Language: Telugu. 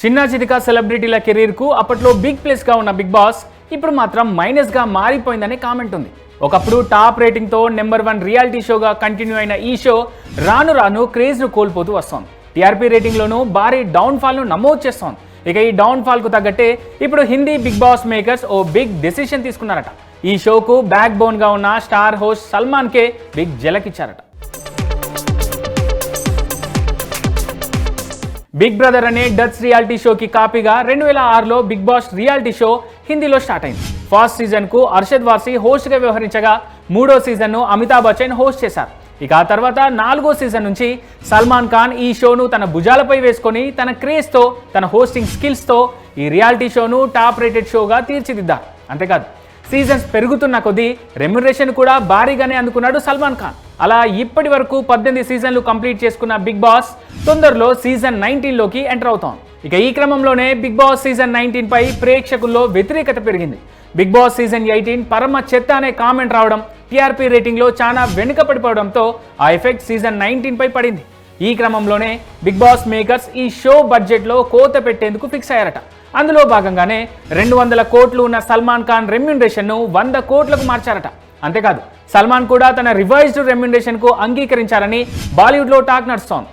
చిన్న చితిక సెలబ్రిటీల కెరీర్కు అప్పట్లో బిగ్ ప్లేస్గా ఉన్న బిగ్ బాస్ ఇప్పుడు మాత్రం మైనస్గా మారిపోయిందనే కామెంట్ ఉంది. ఒకప్పుడు టాప్ రేటింగ్తో నెంబర్ వన్ రియాలిటీ షోగా కంటిన్యూ అయిన ఈ షో రాను రాను క్రేజ్ను కోల్పోతూ వస్తోంది. టీఆర్పీ రేటింగ్లోనూ భారీ డౌన్ఫాల్ను నమోదు చేస్తోంది. ఇక ఈ డౌన్ఫాల్కు తగ్గట్టే ఇప్పుడు హిందీ బిగ్ బాస్ మేకర్స్ ఓ బిగ్ డెసిషన్ తీసుకున్నారట. ఈ షోకు బ్యాక్ బోన్గా ఉన్న స్టార్ హోస్ట్ సల్మాన్కే బిగ్ జలకిచ్చారట. బిగ్ బ్రదర్ అనే డచ్ రియాలిటీ షోకి కాపీగా రెండు వేల ఆరులో బిగ్ బాస్ రియాలిటీ షో హిందీలో స్టార్ట్ అయింది. ఫస్ట్ సీజన్కు అర్షద్ వార్సీ హోస్ట్గా గా వ్యవహరించగా మూడో సీజన్ను అమితాబ్ బచ్చన్ హోస్ట్ చేశారు. ఇక ఆ తర్వాత నాలుగో సీజన్ నుంచి సల్మాన్ ఖాన్ ఈ షోను తన భుజాలపై వేసుకొని తన క్రేజ్తో తన హోస్టింగ్ స్కిల్స్తో ఈ రియాలిటీ షోను టాప్ రేటెడ్ షోగా తీర్చిదిద్దారు. అంతేకాదు సీజన్స్ పెరుగుతున్న కొద్దీ రెమ్యునరేషన్ కూడా భారీగానే అందుకున్నాడు సల్మాన్ ఖాన్. అలా ఇప్పటి వరకు పద్దెనిమిది సీజన్లు కంప్లీట్ చేసుకున్న బిగ్ బాస్ తొందరలో సీజన్ నైన్టీన్లోకి ఎంటర్ అవుతాం. ఇక ఈ క్రమంలోనే బిగ్ బాస్ సీజన్ నైన్టీన్ పై ప్రేక్షకుల్లో వ్యతిరేకత పెరిగింది. బిగ్ బాస్ సీజన్ ఎయిటీన్ పరమ చెత్త అనే కామెంట్ రావడం టీఆర్పీ రేటింగ్లో చాలా వెనుక పడిపోవడంతో ఆ ఎఫెక్ట్ సీజన్ నైన్టీన్ పై పడింది. ఈ క్రమంలోనే బిగ్ బాస్ మేకర్స్ ఈ షో బడ్జెట్లో కోత పెట్టేందుకు ఫిక్స్ అయ్యారట. అందులో భాగంగానే రెండు వందల కోట్లు ఉన్న సల్మాన్ ఖాన్ రెమ్యునరేషన్ను వంద కోట్లకు మార్చారట. అంతేకాదు సల్మాన్ కూడా తన రివైజ్డ్ రెమ్యునరేషన్కు అంగీకరించారని బాలీవుడ్లో టాక్ నడుస్తోంది.